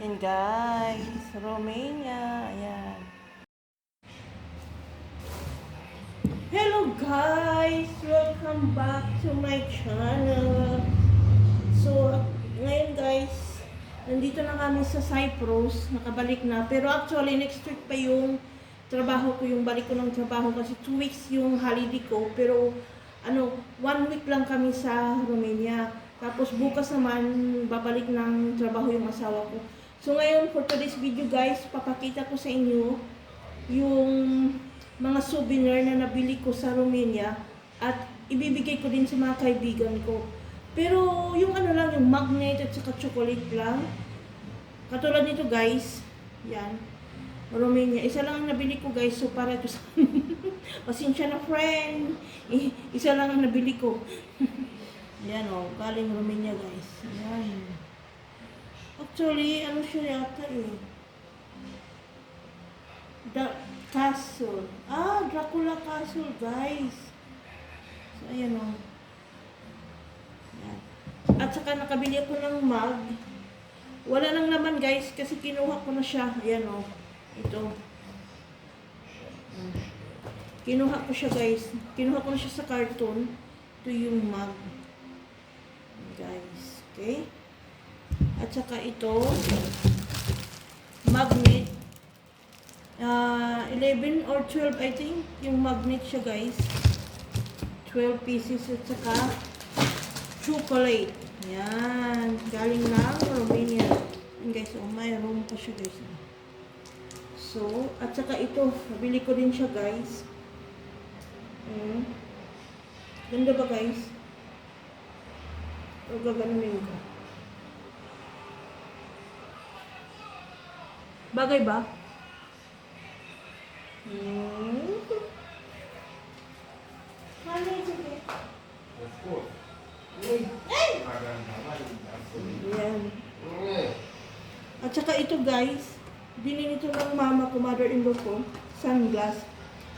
Yan guys, Romania. Ayan. Hello guys! Welcome back to my channel. So, ngayon guys, nandito na kami sa Cyprus. Nakabalik na. Pero actually, next week pa yung trabaho ko, yung balik ko ng trabaho kasi two weeks yung holiday ko. Pero, ano, one week lang kami sa Romania. Tapos bukas naman, babalik ng trabaho yung asawa ko. So ngayon, for today's video guys, papakita ko sa inyo yung mga souvenir na nabili ko sa Romania at ibibigay ko din sa mga kaibigan ko. Pero yung ano lang, yung magnet at saka chocolate lang. Katulad nito guys, yan. Romania. Isa lang ang nabili ko guys, so para ito sa... Pasensya na friend. Isa lang ang nabili ko. yan o, galing Romania guys. Yan. Actually, ano siya yata eh. The Castle. Ah, Dracula Castle, guys. So, ayan o. Yan. At saka nakabili ako ng mug. Wala nang laman, guys, kasi kinuha ko na siya. Ayan o. Ito. Kinuha ko siya, guys. Kinuha ko na siya sa carton. Ito yung mug. Guys. Okay? At saka ito, magnet. Ah, 11 or 12 I think, yung magnet siya guys. 12 pieces at saka chocolate. Yan, galing ng Romania. Yan guys, oh, mayroon pa siya guys. So, at saka ito, nabili ko din siya guys. Mm. Ganda ba guys? O gaganunin ko. Bagay ba? Hmm. Yung sige? Of course. Maganda man. Yan. Okay. At saka ito guys, binili ito ng mama ko, mother-in-law ko, sunglass.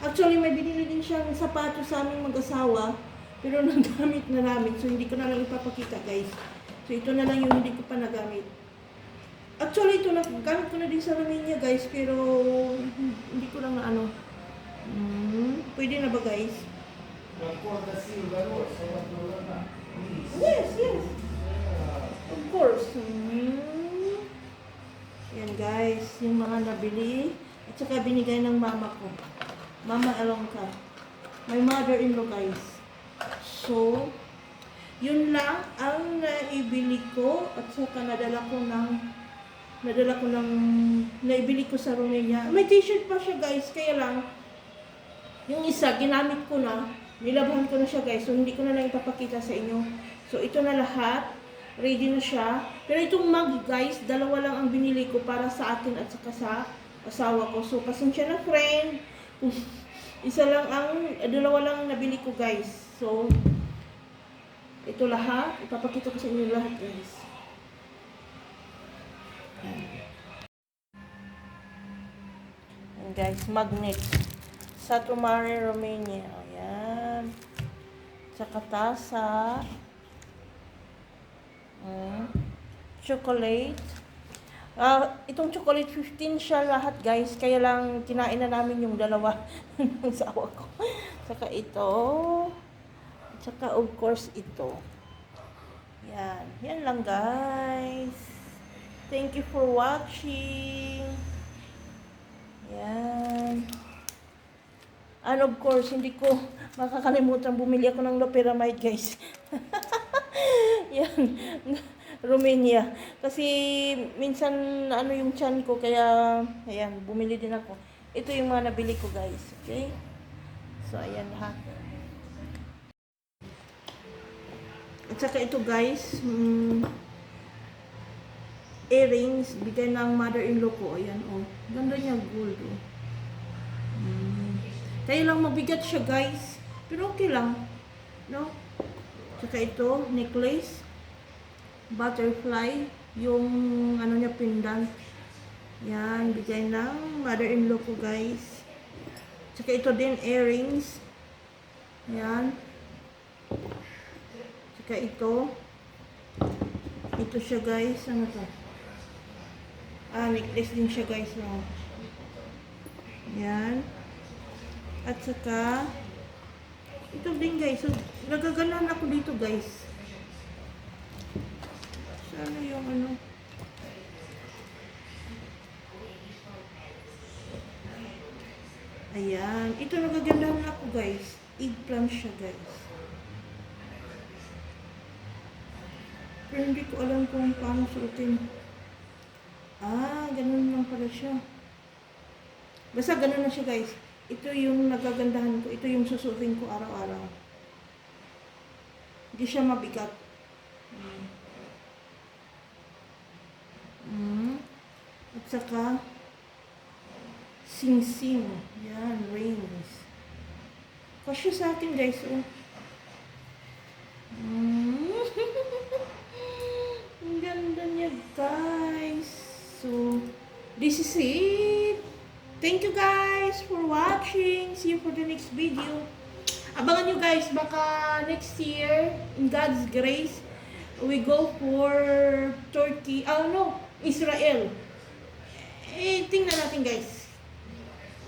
Actually, may binili din siyang sapatos sa aming mag-asawa, pero nagamit na namin, so hindi ko na lang ipapakita guys. So ito na lang yung hindi ko pa nagamit. Actually, ito na, gamit ko na din sa Romania guys, pero hindi ko lang na ano. Hmm, pwede na ba guys? Yes, yes. Of course. Hmm. Yan guys, yung mga nabili. At saka binigay ng mama ko. Mama Alongka. My mother-in-law guys. So, yun lang ang naibili ko at saka nadala ko ng nadala ko ng naibili ko sa Romania. May t-shirt pa siya guys, kaya lang yung isa ginamit ko na, nilabahan ko na siya guys, so hindi ko na lang ipapakita sa inyo. So ito na lahat, ready na siya. Pero itong mug guys, dalawa lang ang binili ko para sa akin at saka sa asawa ko. So pasensya na friend, isa lang ang, dalawa lang ang nabili ko guys. So, ito lahat, ipapakita ko sa inyo lahat guys. Guys, magnet. Sa Tumare, Romania. Ayan. Tsaka tasa. Mm. Chocolate. Ah, itong chocolate 15 siya lahat guys. Kaya lang kinain na namin yung dalawa ng sawa ko. Tsaka ito. Tsaka of course ito. Yan. Yan lang guys. Thank you for watching. Yan. And of course, hindi ko makakalimutan bumili ako ng loperamide, guys. Yan. Romania. Kasi minsan ano yung chan ko, kaya ayan, bumili din ako. Ito yung mga nabili ko, guys. Okay? So, ayan lahat. At saka ito, guys, mm, earrings, bigay ng mother-in-law ko. Ayan, oh. Ganda niya, gold, oh. Mm. Kaya lang mabigat siya, guys. Pero okay lang. No? Tsaka ito, necklace. Butterfly. Yung, ano niya, pendant. Yan, bigay ng mother-in-law ko, guys. Tsaka ito din, earrings. Yan. Tsaka ito. Ito siya, guys. Ano to? Ah, necklace din siya guys. No? Yan. At saka, ito din guys. So, nagaganan ako dito guys. Sana yung ano. Ayan. Ito nagagandahan na ako guys. Eggplant siya guys. Pero hindi ko alam kung paano suotin. Ah, ganun lang pala siya. Basta ganun na siya guys. Ito yung nagagandahan ko. Ito yung susuotin ko araw-araw. Hindi siya mabigat. Mm. Mm. At saka, sing-sing. Yan, rings. Kasya sa akin guys. Oh. Mm. Ang ganda niya guys. So, this is it. Thank you guys for watching. See you for the next video. Abangan nyo guys, baka next year, in God's grace, we go for Turkey, oh no, Israel. Eh, tingnan natin guys,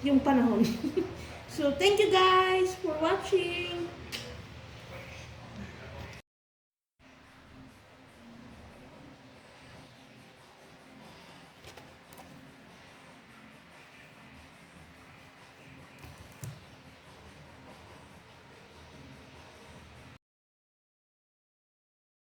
yung panahon. so, thank you guys for watching.